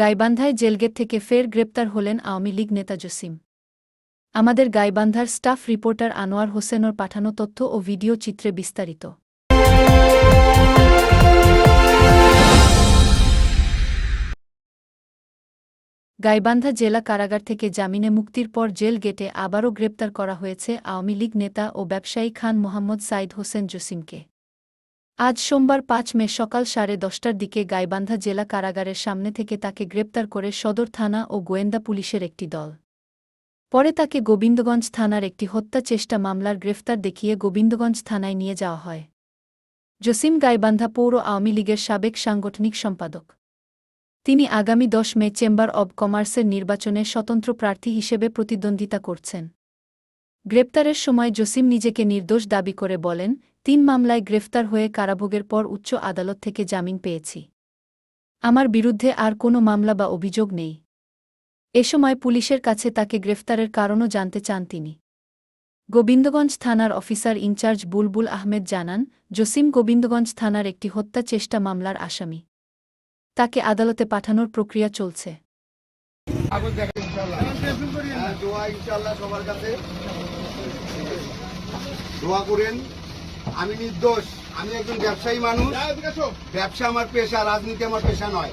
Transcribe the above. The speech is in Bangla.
গাইবান্ধায় জেলগেট থেকে ফের গ্রেপ্তার হলেন আওয়ামী লীগ নেতা জসিম। আমাদের গাইবান্ধার স্টাফ রিপোর্টার আনোয়ার হোসেনর পাঠানো তথ্য ও ভিডিও চিত্রে বিস্তারিত। গাইবান্ধা জেলা কারাগার থেকে জামিনে মুক্তির পর জেল গেটে আবারও গ্রেপ্তার করা হয়েছে আওয়ামী লীগ নেতা ও ব্যবসায়ী খান মোহাম্মদ সাইদ হোসেন জসিমকে। আজ সোমবার পাঁচ মে সকাল সাড়ে দশটার দিকে গাইবান্ধা জেলা কারাগারের সামনে থেকে তাকে গ্রেপ্তার করে সদর থানা ও গোয়েন্দা পুলিশের একটি দল। পরে তাকে গোবিন্দগঞ্জ থানার একটি হত্যা চেষ্টা মামলার গ্রেফতার দেখিয়ে গোবিন্দগঞ্জ থানায় নিয়ে যাওয়া হয়। জসিম গাইবান্ধা পৌর আওয়ামী লীগের সাবেক সাংগঠনিক সম্পাদক। তিনি আগামী দশ মে চেম্বার অব কমার্সের নির্বাচনে স্বতন্ত্র প্রার্থী হিসেবে প্রতিদ্বন্দ্বিতা করছেন। গ্রেপ্তারের সময় জসিম নিজেকে নির্দোষ দাবি করে বলেন তিন মামলায় গ্রেফতার হয়ে কারাভোগের পর উচ্চ আদালত থেকে জামিন পেয়েছি। আমার বিরুদ্ধে আর কোনো মামলা বা অভিযোগ নেই। এ সময় পুলিশের কাছে তাকে গ্রেফতারের কারণও জানতে চান তিনি। গোবিন্দগঞ্জ থানার অফিসার ইনচার্জ বুলবুল আহমেদ জানান জসিম গোবিন্দগঞ্জ থানার একটি হত্যা চেষ্টা মামলার আসামি। তাকে আদালতে পাঠানোর প্রক্রিয়া চলছে। হ্যাঁ, দোয়া করেন। আমি নির্দোষ আমি একজন ব্যবসায়ী মানুষ। ব্যবসা আমার পেশা রাজনীতি আমার পেশা নয়।